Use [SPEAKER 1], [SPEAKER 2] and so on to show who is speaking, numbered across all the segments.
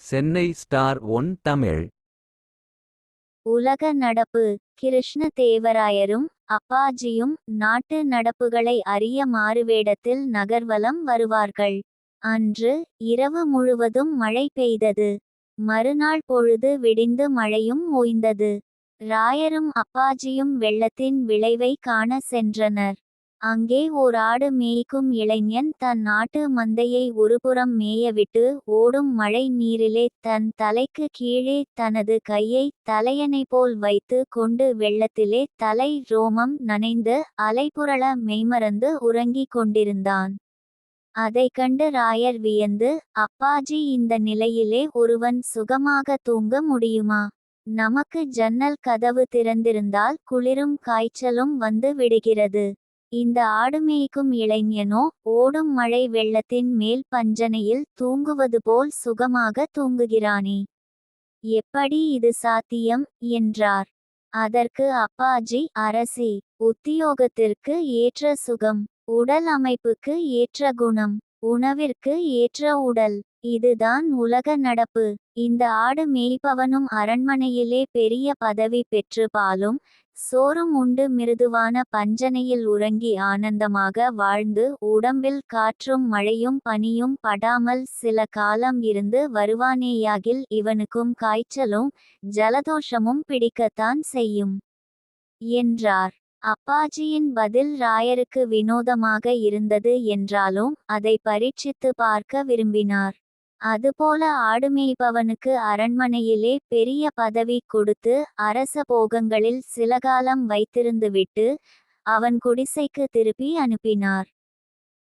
[SPEAKER 1] Chennai star one Tamil.
[SPEAKER 2] உலக நடப்பு கிருஷ்ண தேவராயரும் அப்பாஜியும் நாட்டு நடப்புகளை அறிய மாறுவேடத்தில் நகர்வலம் வருவார்கள். அன்று இரவு முழுவதும் மழை பெய்தது. மறுநாள் பொழுது விடிந்து மழையும் ஓய்ந்தது. ராயரும் அப்பாஜியும் வெள்ளத்தின் விளைவை காண சென்றனர். அங்கே ஓர் ஆடு மேய்க்கும் இளைஞன் தன் நாட்டு மந்தையை ஒருபுறம் மேயவிட்டு ஓடும் மழை நீரிலே தன் தலைக்கு கீழே தனது கையை தலையணை போல் வைத்து கொண்டு வெள்ளத்திலே தலை ரோமம் நனைந்து அலைபுரள மெய்மறந்து உறங்கிக் கொண்டிருந்தான். அதைக் கண்டு ராயர் வியந்து அப்பாஜி இந்த நிலையிலே ஒருவன் சுகமாக தூங்க முடியுமா? நமக்கு ஜன்னல் கதவு திறந்திருந்தால் குளிரும் காய்ச்சலும் வந்து விடுகிறது. இந்த ஆடு மேய்க்கும் இளைஞனோ ஓடும் மழை வெள்ளத்தின் மேல் பஞ்சனையில் தூங்குவது போல் சுகமாக தூங்குகிறானே. எப்படி இது சாத்தியம்? என்றார். அதற்கு அப்பாஜி அரசி உத்தியோகத்திற்கு ஏற்ற சுகம் உடல் அமைப்புக்கு ஏற்ற குணம் உணவிற்கு ஏற்ற உடல் இதுதான் உலக நடப்பு. இந்த ஆடு மேய்ப்பவனும் அரண்மனையிலே பெரிய பதவி பெற்று பாலும் சோறும் உண்டு மிருதுவான பஞ்சனையில் உறங்கி ஆனந்தமாக வாழ்ந்து உடம்பில் காற்றும் மழையும் பனியும் படாமல் சில காலம் இருந்து வருவானேயாகில் இவனுக்கும் காய்ச்சலும் ஜலதோஷமும் பிடிக்கத்தான் செய்யும். என்றார். அப்பாஜியின் பதில் ராயருக்கு வினோதமாக இருந்தது என்றாலும் அதை பரீட்சித்து பார்க்க விரும்பினார். அதுபோல ஆடுமேய்ப்பவனுக்கு அரண்மனையிலே பெரிய பதவி கொடுத்து அரச போகங்களில் சில காலம் வைத்திருந்துவிட்டு அவன் குடிசைக்கு திருப்பி அனுப்பினார்.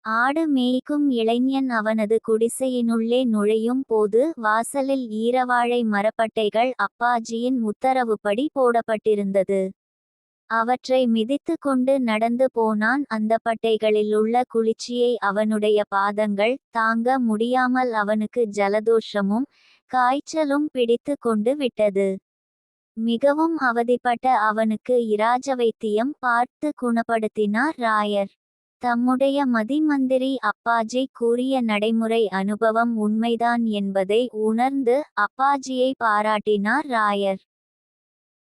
[SPEAKER 2] ஆடு மேய்க்கும் இளைஞன் அவனது குடிசையினுள்ளே நுழையும் போது வாசலில் ஈரவாழை மரப்பட்டைகள் அப்பாஜியின் உத்தரவுப்படி போடப்பட்டிருந்தது. அவற்றை மிதித்து கொண்டு நடந்து போனான் அந்த பட்டைகளிலுள்ள குளிர்ச்சியை அவனுடைய பாதங்கள் தாங்க முடியாமல் அவனுக்கு ஜலதோஷமும் காய்ச்சலும் பிடித்து கொண்டு விட்டது. மிகவும் அவதிப்பட்ட அவனுக்கு இராஜவைத்தியம் பார்த்து குணப்படுத்தினார் ராயர். தம்முடைய மதிமந்திரி அப்பாஜி கூறிய நடைமுறை அனுபவம் உண்மைதான் என்பதை உணர்ந்து அப்பாஜியை பாராட்டினார் ராயர்.